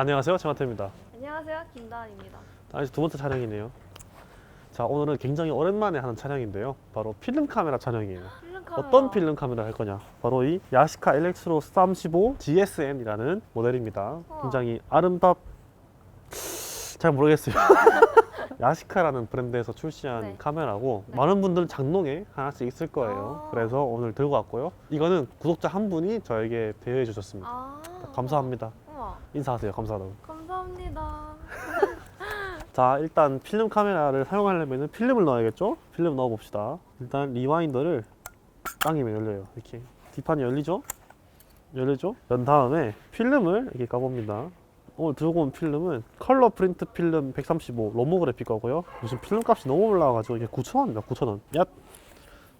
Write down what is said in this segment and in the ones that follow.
안녕하세요. 최마태입니다. 안녕하세요, 김다은입니다. 다시 두 번째 촬영이네요. 자, 오늘은 굉장히 오랜만에 하는 촬영인데요. 바로 필름 카메라 촬영이에요. 필름 카메라. 어떤 필름 카메라 할 거냐? 바로 이 야시카 엘렉트로 35 GSM이라는 모델입니다. 우와. 굉장히 아름답 잘 모르겠어요. 야시카라는 브랜드에서 출시한 네. 카메라고 네. 많은 분들 장롱에 하나씩 있을 거예요. 아. 그래서 오늘 들고 왔고요. 이거는 구독자 한 분이 저에게 대여해 주셨습니다. 아. 감사합니다. 인사하세요. 감사하다고. 감사합니다. 자 일단 필름 카메라를 사용하려면 필름을 넣어야겠죠? 필름 넣어 봅시다 일단 리와인더를 당기면 열려요 이렇게 뒷판이 열리죠? 열리죠? 연 다음에 필름을 이렇게 까봅니다 오늘 들고 온 필름은 컬러 프린트 필름 135 로모그래픽 거고요 요즘 필름 값이 너무 올라와가지고 이게 9,000원입니다 9,000원 얍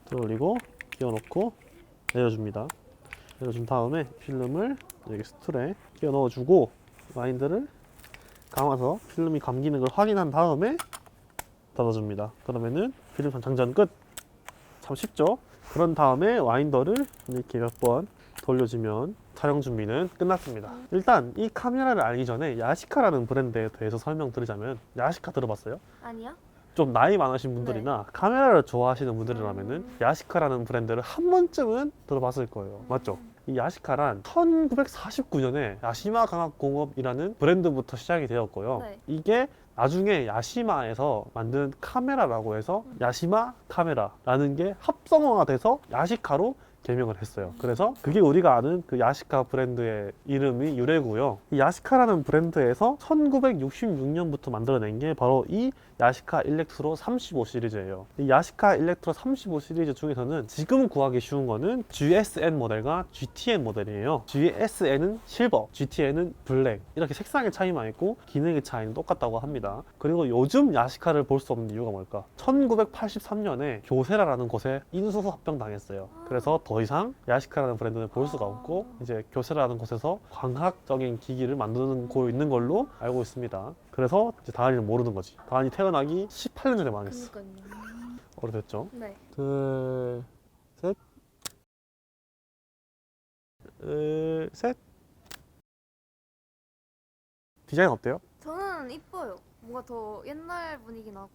들어올리고 끼워 넣고 내려줍니다 내려준 다음에 필름을 여기 스툴에 끼워 넣어주고 와인더를 감아서 필름이 감기는 걸 확인한 다음에 닫아줍니다. 그러면은 필름 장전 끝. 참 쉽죠? 그런 다음에 와인더를 이렇게 몇 번 돌려주면 촬영 준비는 끝났습니다. 일단 이 카메라를 알기 전에 야시카라는 브랜드에 대해서 설명드리자면 야시카 들어봤어요? 아니야? 좀 나이 많으신 분들이나 카메라를 좋아하시는 분들이라면은 음. 야시카라는 브랜드를 한 번쯤은 들어봤을 거예요. 맞죠? 이 야시카란 1949년에 야시마 강학공업이라는 브랜드부터 시작이 되었고요. 네. 이게 나중에 야시마에서 만든 카메라라고 해서 야시마 카메라라는 게 합성어가 돼서 야시카로 개명을 했어요. 그래서 그게 우리가 아는 그 야시카 브랜드의 이름이 유래고요. 이 야시카라는 브랜드에서 1966년부터 만들어낸 게 바로 이 야시카 일렉트로 35 시리즈예요. 이 야시카 일렉트로 35 시리즈 중에서는 지금 구하기 쉬운 거는 GSN 모델과 GTN 모델이에요. GSN은 실버, GTN은 블랙 이렇게 색상의 차이만 있고 기능의 차이는 똑같다고 합니다. 그리고 요즘 야시카를 볼 수 없는 이유가 뭘까? 1983년에 교세라라는 곳에 인수소 합병당했어요. 그래서 더 이상 야시카라는 브랜드는 볼 수가 없고 이제 교세라는 곳에서 광학적인 기기를 만드는 고 있는 걸로 알고 있습니다. 그래서 이제 다한이는 모르는 거지. 다한이 태어나기 18년 전에 망했어. 그니까요. 오래됐죠. 네. 둘, 셋. 둘, 셋. 디자인 어때요? 저는 이뻐요. 뭔가 더 옛날 분위기 나고.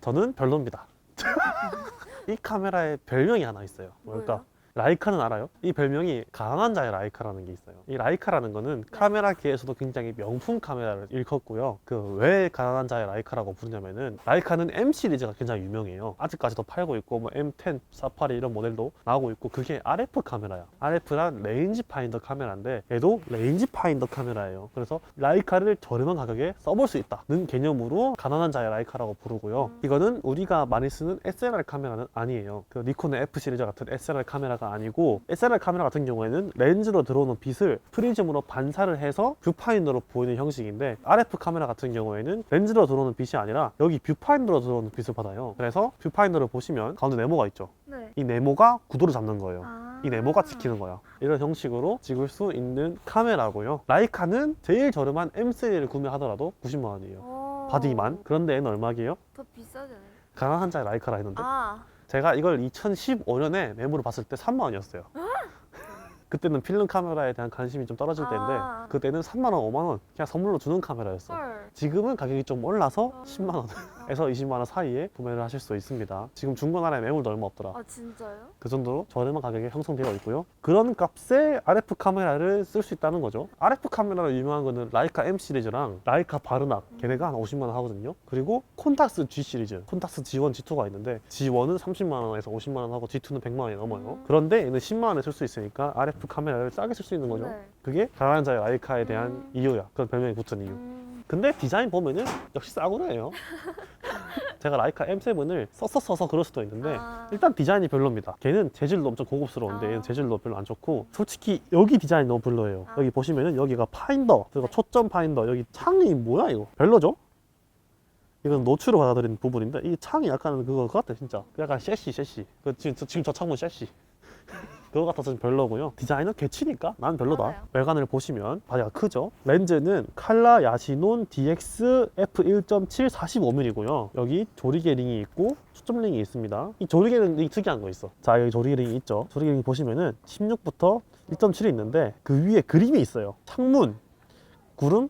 저는 별로입니다. 이 카메라에 별명이 하나 있어요. 뭘까? 뭐예요? 라이카는 알아요? 이 별명이 강한 자의 라이카라는 게 있어요. 이 라이카라는 거는 네. 카메라계에서도 굉장히 명품 카메라를 일컫고요. 그 왜 강한 자의 라이카라고 부르냐면은 라이카는 M 시리즈가 굉장히 유명해요. 아직까지도 팔고 있고 뭐 M10, 사파리 이런 모델도 나오고 있고 그게 RF 카메라야. RF란 레인지 파인더 카메라인데 얘도 레인지 파인더 카메라예요. 그래서 라이카를 저렴한 가격에 써볼 수 있다는 개념으로 가난한 자의 라이카라고 부르고요. 음. 이거는 우리가 많이 쓰는 SLR 카메라는 아니에요. 그 니콘의 F 시리즈 같은 SLR 카메라가 아니고 SLR 카메라 같은 경우에는 렌즈로 들어오는 빛을 프리즘으로 반사를 해서 뷰파인더로 보이는 형식인데 RF 카메라 같은 경우에는 렌즈로 들어오는 빛이 아니라 여기 뷰파인더로 들어오는 빛을 받아요. 그래서 뷰파인더를 보시면 가운데 네모가 있죠. 네. 이 네모가 구도를 잡는 거예요. 아. 이 네모가 찍히는 거야. 이런 형식으로 찍을 수 있는 카메라고요. 라이카는 제일 저렴한 M3를 구매하더라도 90만 원이에요. 어. 바디만. 그런데 얘는 얼마게요? 더 비싸잖아요. 강한 자의 라이카라 했는데 아. 제가 이걸 2015년에 매물을 봤을 때 3만 원이었어요. 그때는 필름 카메라에 대한 관심이 좀 떨어질 때인데 아. 그때는 3만 원, 5만 원 그냥 선물로 주는 카메라였어. 헐. 지금은 가격이 좀 올라서 아. 10만 원 에서 20만 원 사이에 구매를 하실 수 있습니다. 지금 중고 나라에 매물도 얼마 없더라. 아 진짜요? 그 정도로 저렴한 가격에 형성되어 있고요. 그런 값에 RF 카메라를 쓸 수 있다는 거죠. RF 카메라로 유명한 거는 라이카 M 시리즈랑 라이카 바르낙 걔네가 한 50만 원 하거든요. 그리고 콘탁스 G 시리즈, 콘탁스 G1, G2가 있는데 G1은 30만 원에서 50만 원 하고 G2는 100만 원이 넘어요. 음. 그런데 얘는 10만 원에 쓸 수 있으니까 RF 카메라를 싸게 쓸 수 있는 거죠. 네. 그게 자의 라이카에 대한 음. 이유야. 그런 별명이 붙은 이유. 음. 근데 디자인 보면은 역시 싸구려예요. 제가 라이카 M7을 썼어 써서 그럴 수도 있는데 아. 일단 디자인이 별로입니다. 걔는 재질도 엄청 고급스러운데 아. 얘는 재질도 별로 안 좋고 솔직히 여기 디자인이 너무 별로예요. 아. 여기 보시면은 여기가 파인더 그리고 네. 초점 파인더 여기 창이 뭐야 이거 별로죠? 이건 노출을 받아들이는 부분인데 이 창이 약간 그거 같아 진짜 약간 셰시 셰시 그 지금 저, 지금 저 창문 셰시 그거 같아서 좀 별로고요. 디자인은 개치니까 난 별로다. 맞아요. 외관을 보시면 바디가 크죠. 렌즈는 칼라 야시논 DX f1.7 45mm고요. 여기 조리개 링이 있고 초점 링이 있습니다. 이 조리개 링이 특이한 거 있어. 자 여기 조리개 링이 있죠. 조리개 링 보시면은 16부터 1.7이 있는데 그 위에 그림이 있어요. 창문, 구름,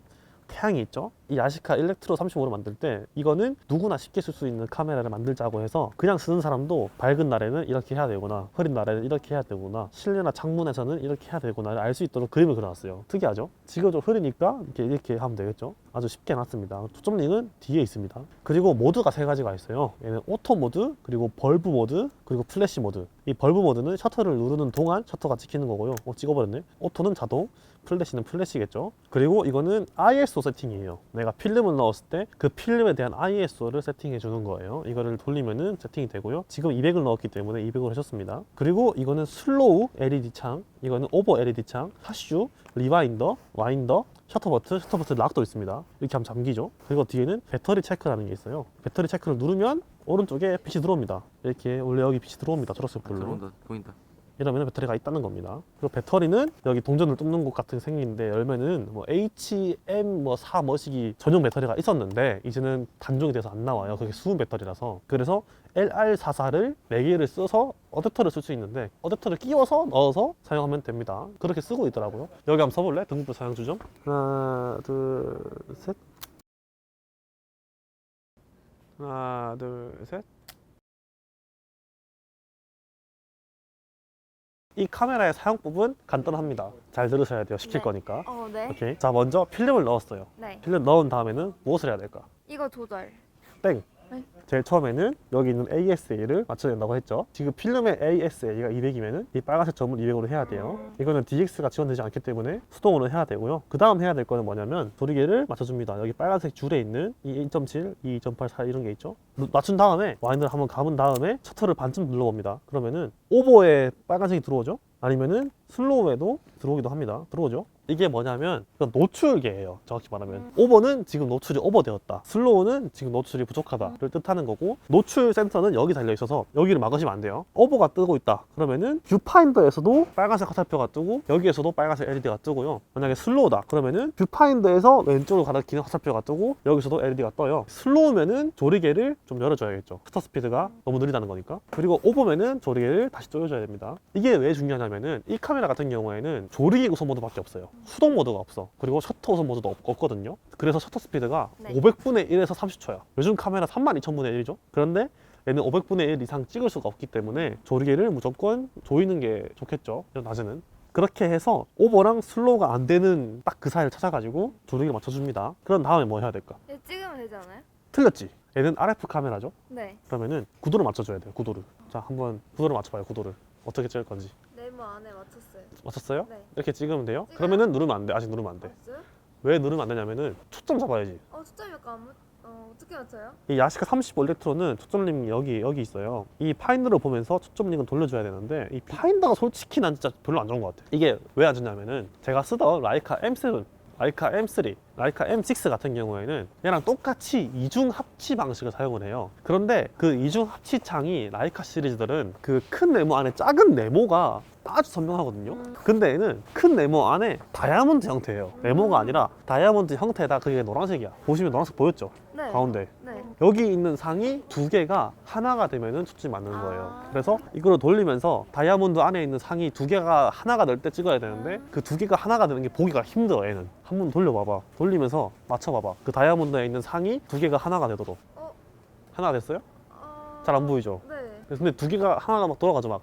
태양이 있죠. 이 야시카 일렉트로 35를 만들 때 이거는 누구나 쉽게 쓸 수 있는 카메라를 만들자고 해서 그냥 쓰는 사람도 밝은 날에는 이렇게 해야 되구나, 흐린 날에는 이렇게 해야 되구나, 실내나 창문에서는 이렇게 해야 되구나를 알 수 있도록 그림을 그려놨어요. 특이하죠? 지금 좀 흐리니까 이렇게 이렇게 하면 되겠죠. 아주 쉽게 해놨습니다. 초점링은 뒤에 있습니다. 그리고 모드가 세 가지가 있어요. 얘는 오토 모드, 그리고 벌브 모드, 그리고 플래시 모드. 이 벌브 모드는 셔터를 누르는 동안 셔터가 찍히는 거고요. 어, 찍어버렸네. 오토는 자동, 플래시는 플래시겠죠. 그리고 이거는 ISO 세팅이에요. 내가 필름을 넣었을 때 그 필름에 대한 ISO를 세팅해 주는 거예요. 이거를 돌리면은 세팅이 되고요. 지금 200을 넣었기 때문에 200으로 하셨습니다. 그리고 이거는 슬로우 LED 창, 이거는 오버 LED 창, 하슈, 리와인더, 와인더, 셔터 버튼, 셔터 버튼 락도 있습니다. 이렇게 하면 잠기죠. 그리고 뒤에는 배터리 체크라는 게 있어요. 배터리 체크를 누르면 오른쪽에 빛이 들어옵니다. 이렇게 원래 여기 빛이 들어옵니다. 초록색 아, 불로. 들어온다 보인다 이러면 배터리가 있다는 겁니다. 그리고 배터리는 여기 동전을 뚫는 곳 같은 생긴데 열면은 뭐 HM 뭐4 뭐식이 전용 배터리가 있었는데 이제는 단종이 돼서 안 나와요. 그게 수은 배터리라서. 그래서 LR44를 4개를 써서 어댑터를 쓸 수 있는데 어댑터를 끼워서 넣어서 사용하면 됩니다. 그렇게 쓰고 있더라고요. 여기 한번 써볼래? 등급별 사용 주점. 하나, 둘, 셋. 하나, 둘, 셋. 이 카메라의 사용법은 간단합니다. 잘 들으셔야 돼요. 시킬 네. 거니까. 어, 네. 오케이. 자, 먼저 필름을 넣었어요. 네. 필름 넣은 다음에는 무엇을 해야 될까? 이거 조절. 땡. 네. 제일 처음에는 여기 있는 ASA를 맞춰야 된다고 했죠. 지금 필름의 ASA가 200이면은 이 빨간색 점을 200으로 해야 돼요. 음. 이거는 DX가 지원되지 않기 때문에 수동으로 해야 되고요. 그 다음 해야 될 거는 뭐냐면 조리개를 맞춰줍니다. 여기 빨간색 줄에 있는 이 2.7, 이 2.8, 4 이런 게 있죠. 누- 맞춘 다음에 와인을 한번 감은 다음에 셔터를 반쯤 눌러봅니다. 그러면은 오버에 빨간색이 들어오죠. 아니면은 슬로우에도 들어오기도 합니다. 들어오죠. 이게 뭐냐면 노출계예요. 정확히 말하면 음. 오버는 지금 노출이 오버되었다. 슬로우는 지금 노출이 부족하다를 뜻하는 거고 노출 센서는 여기 달려 있어서 여기를 막으시면 안 돼요. 오버가 뜨고 있다. 그러면은 뷰파인더에서도 빨간색 화살표가 뜨고 여기에서도 빨간색 LED가 뜨고요. 만약에 슬로우다. 그러면은 뷰파인더에서 왼쪽으로 가리키는 화살표가 뜨고 여기서도 LED가 떠요. 슬로우면은 조리개를 좀 열어줘야겠죠. 스터 스피드가 너무 느리다는 거니까. 그리고 오버면은 조리개를 다시 조여줘야 됩니다. 이게 왜 중요하냐면은 이 카메라 같은 경우에는 조리개 우선 모드밖에 없어요. 수동 모드가 없어. 그리고 셔터 우선 모드도 없, 거든요 그래서 셔터 스피드가 네. 500분의 1에서 30초야. 요즘 카메라 32,000분의 1이죠. 그런데 얘는 500분의 1 이상 찍을 수가 없기 때문에 조리개를 무조건 조이는 게 좋겠죠. 낮에는. 그렇게 해서 오버랑 슬로우가 안 되는 딱 그 사이를 찾아가지고 조리개 맞춰줍니다. 그런 다음에 뭐 해야 될까? 이거 찍으면 되지 않아요? 틀렸지? 얘는 RF 카메라죠. 네. 그러면은 구도를 맞춰줘야 돼요. 구도를. 자, 한번 구도를 맞춰봐요. 구도를. 어떻게 찍을 건지. 네모 안에 맞췄어요. 맞췄어요? 네. 이렇게 찍으면 돼요? 찍어요? 그러면은 누르면 안 돼. 아직 누르면 안 돼. 맞어요? 왜 누르면 안 되냐면은 초점 잡아야지. 어, 초점이 약간 안 맞... 어, 어떻게 맞춰요? 이 야시카 35 일렉트로는 초점링이 여기 여기 있어요. 이 파인더를 보면서 초점링은 돌려줘야 되는데 이 파인더가 솔직히 난 진짜 별로 안 좋은 것 같아. 이게 왜 안 좋냐면은 제가 쓰던 라이카 M7, 라이카 M3, 라이카 M6 같은 경우에는 얘랑 똑같이 이중 합치 방식을 사용을 해요. 그런데 그 이중 합치 창이 라이카 시리즈들은 그 큰 네모 안에 작은 네모가 아주 선명하거든요. 음. 근데 얘는 큰 네모 안에 다이아몬드 형태예요. 네모가 아니라 다이아몬드 형태다 그게 노란색이야. 보시면 노란색 보였죠? 네. 가운데. 네. 여기 있는 상이 두 개가 하나가 되면은 초점이 맞는 거예요. 아. 그래서 이거를 돌리면서 다이아몬드 안에 있는 상이 두 개가 하나가 될 때 찍어야 되는데 음. 그두 개가 하나가 되는 게 보기가 힘들어 얘는. 한 번 돌려봐봐. 돌리면서 맞춰봐봐. 그 다이아몬드에 있는 상이 두 개가 하나가 되도록. 어? 하나가 됐어요? 어... 잘안 보이죠? 네. 근데 두 개가 하나가 막 돌아가죠 막.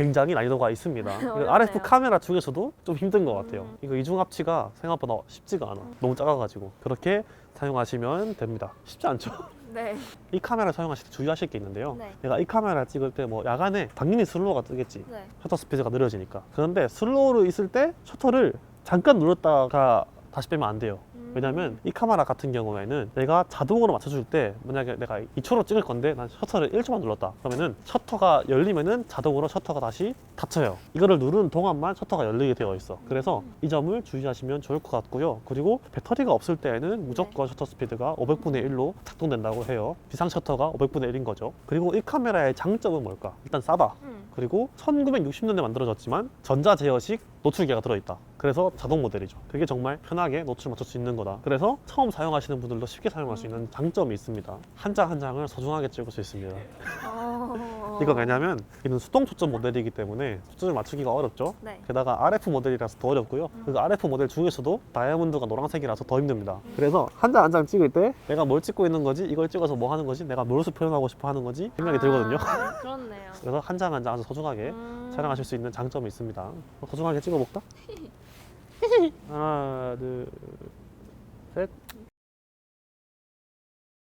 굉장히 난이도가 있습니다. 어렵네요. RF 카메라 중에서도 좀 힘든 것 같아요. 음. 이거 이중 합치가 생각보다 쉽지가 않아. 너무 작아가지고 그렇게 사용하시면 됩니다. 쉽지 않죠? 네. 이 카메라 사용하실 때 주의하실 게 있는데요. 네. 내가 이 카메라 찍을 때 뭐 야간에 당연히 슬로우가 뜨겠지. 네. 셔터 스피드가 느려지니까. 그런데 슬로우로 있을 때 셔터를 잠깐 눌렀다가 다시 빼면 안 돼요. 음. 왜냐면 이 카메라 같은 경우에는 내가 자동으로 맞춰줄 때 만약에 내가 2초로 찍을 건데 난 셔터를 1초만 눌렀다. 그러면은 셔터가 열리면은 자동으로 셔터가 다시 닫혀요. 이거를 누르는 동안만 셔터가 열리게 되어 있어. 그래서 이 점을 주의하시면 좋을 것 같고요. 그리고 배터리가 없을 때에는 무조건 셔터 스피드가 500분의 1로 작동된다고 해요. 비상 셔터가 500분의 1인 거죠. 그리고 이 카메라의 장점은 뭘까? 일단 싸다 음. 그리고 1960년대 만들어졌지만 전자 제어식 노출계가 들어있다. 그래서 자동 모델이죠. 그게 정말 편하게 노출 맞출 수 있는 거다. 그래서 처음 사용하시는 분들도 쉽게 사용할 수 있는 장점이 있습니다. 한 장 한 장을 소중하게 찍을 수 있습니다. 어... 이거 왜냐면 이는 수동 초점 모델이기 때문에 초점을 맞추기가 어렵죠. 네. 게다가 RF 모델이라서 더 어렵고요. 그 RF 모델 중에서도 다이아몬드가 노란색이라서 더 힘듭니다. 그래서 한 장 한 장 찍을 때 내가 뭘 찍고 있는 거지, 이걸 찍어서 뭐 하는 거지, 내가 무엇을 표현하고 싶어 하는 거지 생각이 들거든요. 아, 그렇네요. 그래서 한 장 한 장 아주 소중하게 음. 촬영하실 수 있는 장점이 있습니다. 어, 소중하게 찍 어볼까? 하나, 둘, 셋.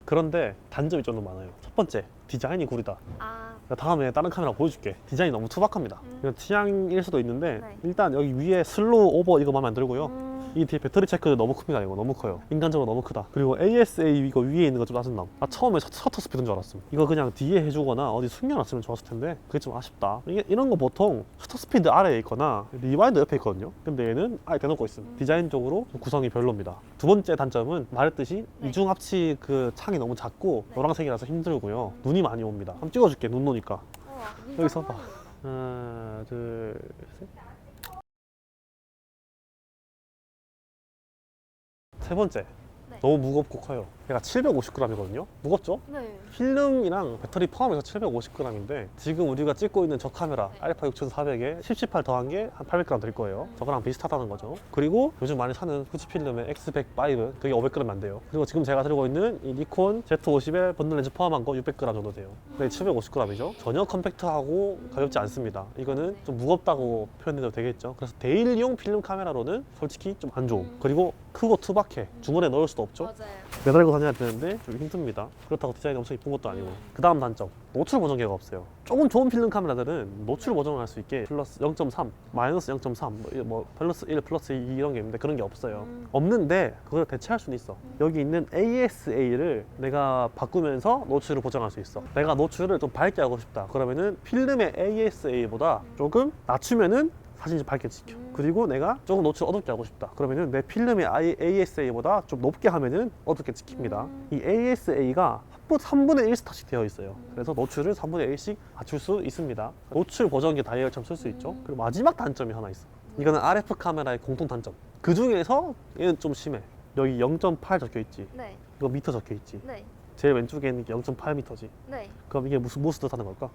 그런데 단점이 좀 더 많아요. 첫 번째, 디자인이 구리다. 아, 나 다음에 다른 카메라 보여줄게. 디자인이 너무 투박합니다. 음. 이건 취향일 수도 있는데 네. 일단 여기 위에 슬로우 오버 이거 마음에 안 들고요. 음. 이 뒤에 배터리 체크도 너무 큽니다. 이거 너무 커요. 인간적으로 너무 크다. 그리고 ASA 이거 위에 있는 거 좀 짜증남. 나 처음에 셔- 셔터 스피드인 줄 알았음. 이거 그냥 뒤에 해주거나 어디 숨겨놨으면 좋았을 텐데 그게 좀 아쉽다. 이게 이런 거 보통 셔터 스피드 아래에 있거나 리와인드 옆에 있거든요. 근데 얘는 아예 대놓고 있음. 음. 디자인적으로 좀 구성이 별로입니다. 두 번째 단점은 말했듯이 네. 이중 합치 그 창이 너무 작고 네. 노란색이라서 힘들고요. 눈이 많이 옵니다. 한번 찍어줄게. 눈 오니까. 우와, 여기 서봐. 하나, 둘, 셋. 세 번째. 네. 너무 무겁고 커요. 얘가 750g이거든요. 무겁죠? 네. 필름이랑 배터리 포함해서 750g인데 지금 우리가 찍고 있는 저 카메라 네. 알파 6400에 1018 더한 게 한 800g 될 거예요. 음. 저거랑 비슷하다는 거죠. 그리고 요즘 많이 사는 후지 필름의 X105 그게 500g 안 돼요. 그리고 지금 제가 들고 있는 이 니콘 Z50에 번들 렌즈 포함한 거 600g 정도 돼요. 근데 750g이죠. 전혀 컴팩트하고 가볍지 않습니다. 이거는 네. 좀 무겁다고 표현해도 되겠죠. 그래서 데일리용 필름 카메라로는 솔직히 좀 안 좋음. 음. 그리고 크고 투박해. 주머니에 넣을 수도 없죠. 맞아요. 매달고 다녀야 되는데 좀 힘듭니다. 그렇다고 디자인이 엄청 이쁜 것도 아니고. 음. 그 다음 단점. 노출 보정기가 없어요. 조금 좋은 필름 카메라들은 노출 보정을 할 수 있게 플러스 0.3, 마이너스 0.3, 뭐, 이- 뭐 플러스 1, 플러스 2 이런 게 있는데 그런 게 없어요. 음. 없는데 그걸 대체할 수는 있어. 여기 있는 ASA를 내가 바꾸면서 노출을 보정할 수 있어. 내가 노출을 좀 밝게 하고 싶다. 그러면은 필름의 ASA보다 조금 낮추면은 사진이 밝게 찍혀. 음. 그리고 내가 조금 노출 어둡게 하고 싶다. 그러면은 내 필름의 ASA보다 좀 높게 하면은 어둡게 찍힙니다. 음. 이 ASA가 3분의 1 스타씩 되어 있어요. 그래서 노출을 3분의 1씩 맞출 수 있습니다. 노출 보정기 다이얼처럼 쓸수 있죠. 음. 그리고 마지막 단점이 하나 있어. 이거는 RF 카메라의 공통 단점. 그 중에서 얘는 좀 심해. 여기 0.8 적혀 있지. 네. 이거 미터 적혀 있지. 네. 제일 왼쪽에 있는 게 0.8m지. 네. 그럼 이게 무슨 무엇을 뜻하는 걸까?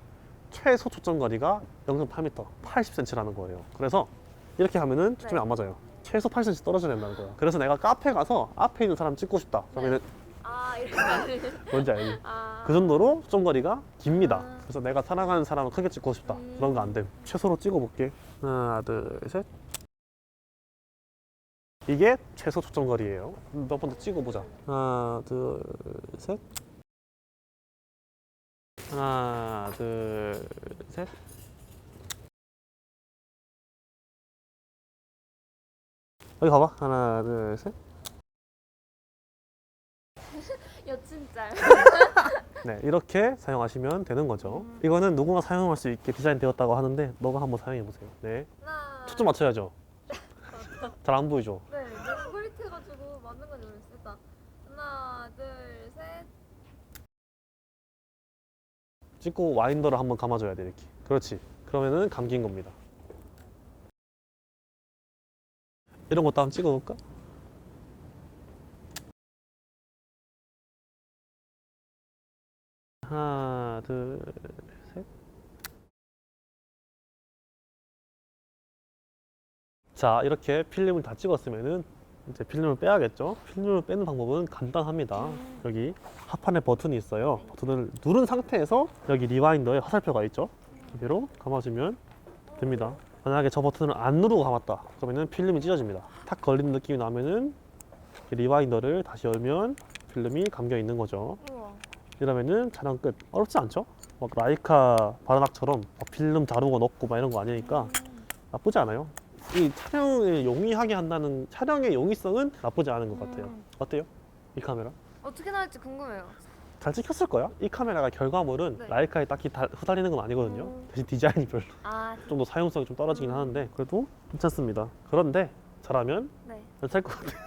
최소 초점 거리가 0.8m, 80cm라는 거예요. 그래서 이렇게 하면은 초점이 네. 안 맞아요. 최소 8cm 떨어져야 된다는 거야. 그래서 내가 카페 가서 앞에 있는 사람 찍고 싶다. 그러면은 아, 이렇게. 뭔지 알지? 아. 그 정도로 초점 거리가 깁니다. 아. 그래서 내가 사랑하는 사람을 크게 찍고 싶다. 음. 그런 거 안 돼. 최소로 찍어볼게. 하나, 둘, 셋. 이게 최소 초점 거리예요. 몇 번 더 찍어보자. 하나, 둘, 셋. 하나, 둘, 셋. 여기 봐봐. 하나, 둘, 셋. 여친짤. 네, 이렇게 사용하시면 되는 거죠. 음. 이거는 누구나 사용할 수 있게 디자인되었다고 하는데 너가 한번 사용해 보세요. 네, 하나. 초점 맞춰야죠. 잘 안 보이죠? 네. 너무 흐릿해가지고 맞는 건지 모르겠어. 일단 하나, 둘, 셋. 찍고 와인더를 한번 감아줘야 돼 이렇게. 그렇지. 그러면은 감긴 겁니다. 이런 것도 한번 찍어볼까? 하나, 둘, 셋. 자, 이렇게 필름을 다 찍었으면은 이제 필름을 빼야겠죠? 필름을 빼는 방법은 간단합니다. 음. 여기 하판에 버튼이 있어요. 버튼을 누른 상태에서 여기 리와인더에 화살표가 있죠? 이대로 감아주면 됩니다. 만약에 저 버튼을 안 누르고 감았다. 그러면은 필름이 찢어집니다. 탁 걸리는 느낌이 나면은 이 리와인더를 다시 열면 필름이 감겨 있는 거죠. 우와. 이러면은 촬영 끝. 어렵지 않죠? 막 라이카 바라낙처럼 막 필름 다루고 넣고 막 이런 거 아니니까 음. 나쁘지 않아요. 이 촬영을 용이하게 한다는 촬영의 용이성은 나쁘지 않은 것 같아요. 음. 어때요? 이 카메라? 어떻게 나올지 궁금해요. 잘 찍혔을 거야. 이 카메라가 결과물은 네. 라이카에 딱히 다, 후달리는 건 아니거든요. 음. 대신 디자인이 별로 아, 좀 더 사용성이 좀 떨어지긴 음. 하는데 그래도 괜찮습니다. 그런데 잘하면 네. 괜찮을 것 같아요.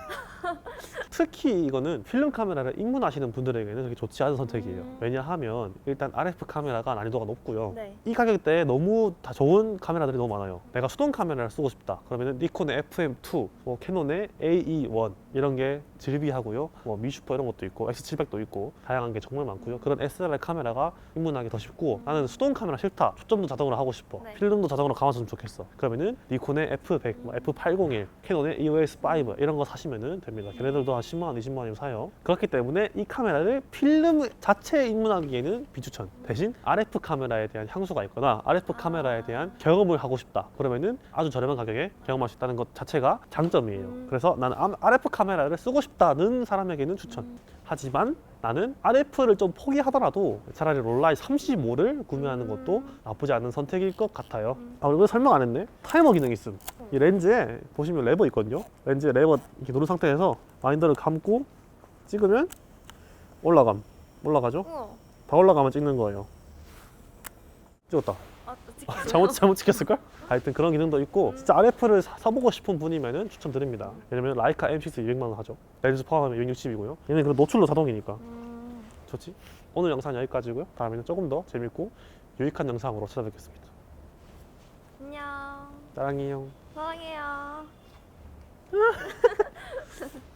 특히 이거는 필름 카메라를 입문하시는 분들에게는 되게 좋지 않은 선택이에요. 음. 왜냐하면 일단 RF 카메라가 난이도가 높고요. 네. 이 가격대에 너무 다 좋은 카메라들이 너무 많아요. 내가 수동 카메라를 쓰고 싶다. 그러면은 니콘의 FM2, 뭐 캐논의 AE1 이런 게 질비하고요. 뭐 미슈퍼 이런 것도 있고 X700도 있고 다양한 게 정말 많고요. 그런 SLR 카메라가 입문하기 더 쉽고 나는 수동 카메라 싫다. 초점도 자동으로 하고 싶어. 네. 필름도 자동으로 감아줬으면 좋겠어. 그러면은 니콘의 F100, 뭐 F801, 캐논의 EOS5 이런 거 사시면은 됩니다. 걔네들도 한 10만 원, 20만 원이면 사요. 그렇기 때문에 이 카메라를 필름 자체에 입문하기에는 비추천. 대신 RF 카메라에 대한 향수가 있거나 RF 카메라에 대한 경험을 하고 싶다. 그러면은 아주 저렴한 가격에 경험할 수 있다는 것 자체가 장점이에요. 음. 그래서 나는 아- RF 카메라를 쓰고 싶다는 사람에게는 추천. 음. 하지만 나는 RF를 좀 포기하더라도 차라리 롤라이 35를 구매하는 것도 음. 나쁘지 않은 선택일 것 같아요. 음. 아 그리고 설명 안 했네. 타이머 기능이 있음. 이 렌즈에 보시면 레버 있거든요. 렌즈에 레버 이렇게 누른 상태에서 마인더를 감고 찍으면 올라감. 올라가죠? 우와. 다 올라가면 찍는 거예요. 찍었다. 아, 또 찍혔어요? 잘못 잘못 찍혔을걸? 하여튼 그런 기능도 있고 음. 진짜 RF를 사, 사보고 싶은 분이면은 추천드립니다. 왜냐면 라이카 M6 200만 원 하죠. 렌즈 포함하면 260이고요. 얘는 그 노출로 자동이니까 음. 좋지. 오늘 영상 여기까지고요. 다음에는 조금 더 재밌고 유익한 영상으로 찾아뵙겠습니다. 안녕. 사랑해요. 사랑해요. 끝.